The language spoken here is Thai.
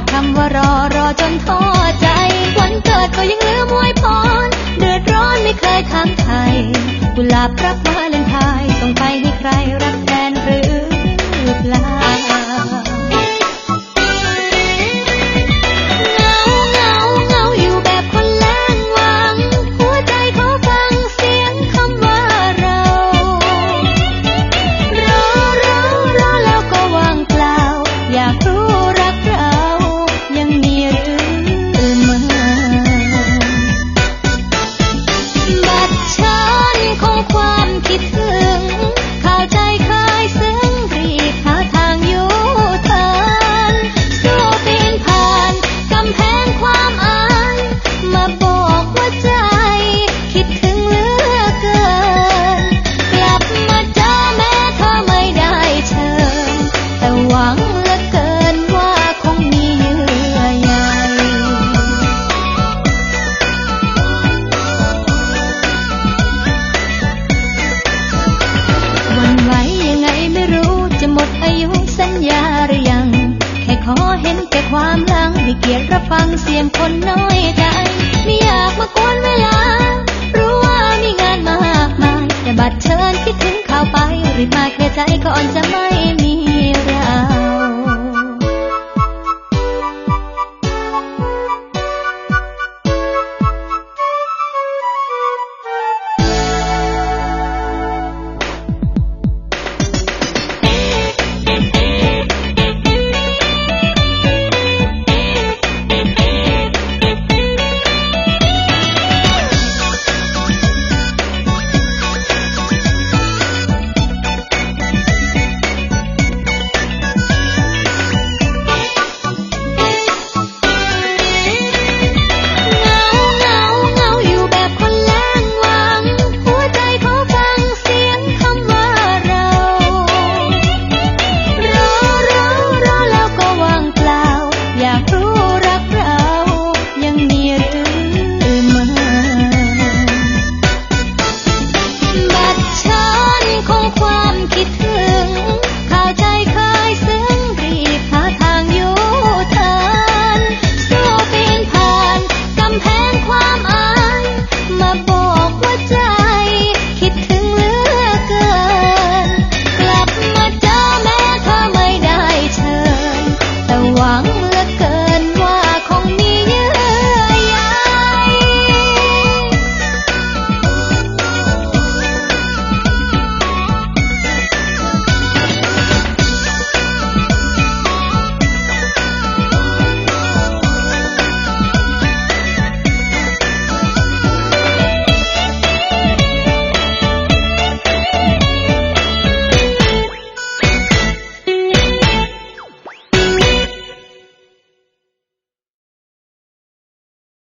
ดคำว่ารอรอจนท้อใจ วันเกิดก็ยังลืมไวยพรเดือดร้อนไม่เคยถามไทย ค ความหลังให้เกียรติรับฟังเสียงคนน้อยใจไม่อยากมากวนเวลา รู้ว่ามีงานมากมาย แต่บัดเชิญคิดถึงข่าวไปรีบมาเคลียร์ใจก่อนจะไม่มี